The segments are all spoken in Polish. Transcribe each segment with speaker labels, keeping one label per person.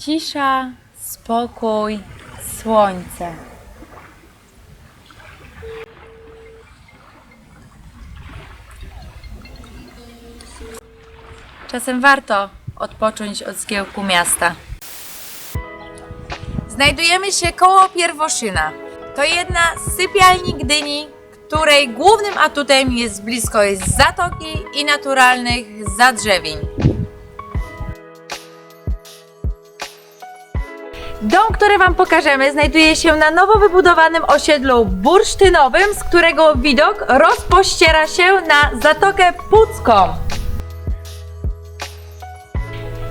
Speaker 1: Cisza, spokój, słońce. Czasem warto odpocząć od zgiełku miasta. Znajdujemy się koło Pierwoszyna. To jedna z sypialni Gdyni, której głównym atutem jest bliskość zatoki i naturalnych zadrzewień. Dom, który Wam pokażemy, znajduje się na nowo wybudowanym osiedlu bursztynowym, z którego widok rozpościera się na Zatokę Pucką.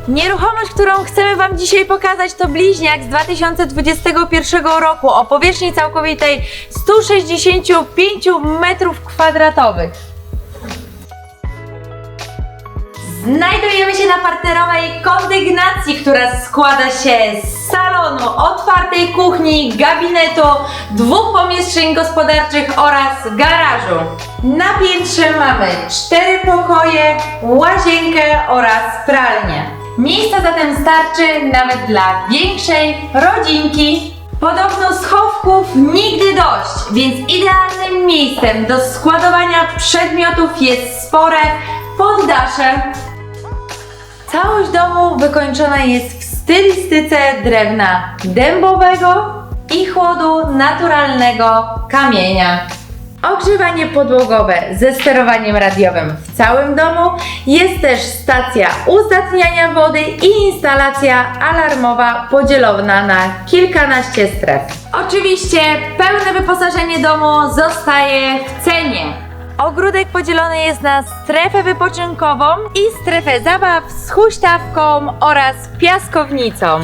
Speaker 1: Nieruchomość, którą chcemy Wam dzisiaj pokazać, to bliźniak z 2021 roku o powierzchni całkowitej 165 m2. Znajdujemy się na parterowej kondygnacji, która składa się z salonu, otwartej kuchni, gabinetu, dwóch pomieszczeń gospodarczych oraz garażu. Na piętrze mamy cztery pokoje, łazienkę oraz pralnię. Miejsca zatem starczy nawet dla większej rodzinki. Podobno schowków nigdy dość, więc idealnym miejscem do składowania przedmiotów jest spore poddasze. Całość domu wykończona jest w stylistyce drewna dębowego i chłodu naturalnego kamienia. Ogrzewanie podłogowe ze sterowaniem radiowym w całym domu. Jest też stacja uzdatniania wody i instalacja alarmowa podzielona na kilkanaście stref. Oczywiście pełne wyposażenie domu zostaje w cenie. Ogródek podzielony jest na strefę wypoczynkową i strefę zabaw z huśtawką oraz piaskownicą.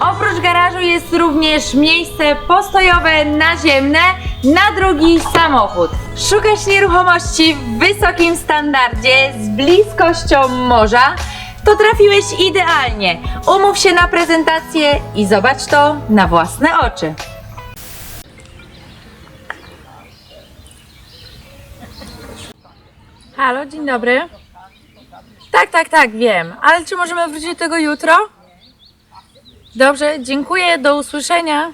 Speaker 1: Oprócz garażu jest również miejsce postojowe naziemne na drugi samochód. Szukasz nieruchomości w wysokim standardzie z bliskością morza? To trafiłeś idealnie. Umów się na prezentację i zobacz to na własne oczy. Halo, dzień dobry. Tak, tak, tak, wiem. Ale czy możemy wrócić do tego jutro? Dobrze, dziękuję, do usłyszenia.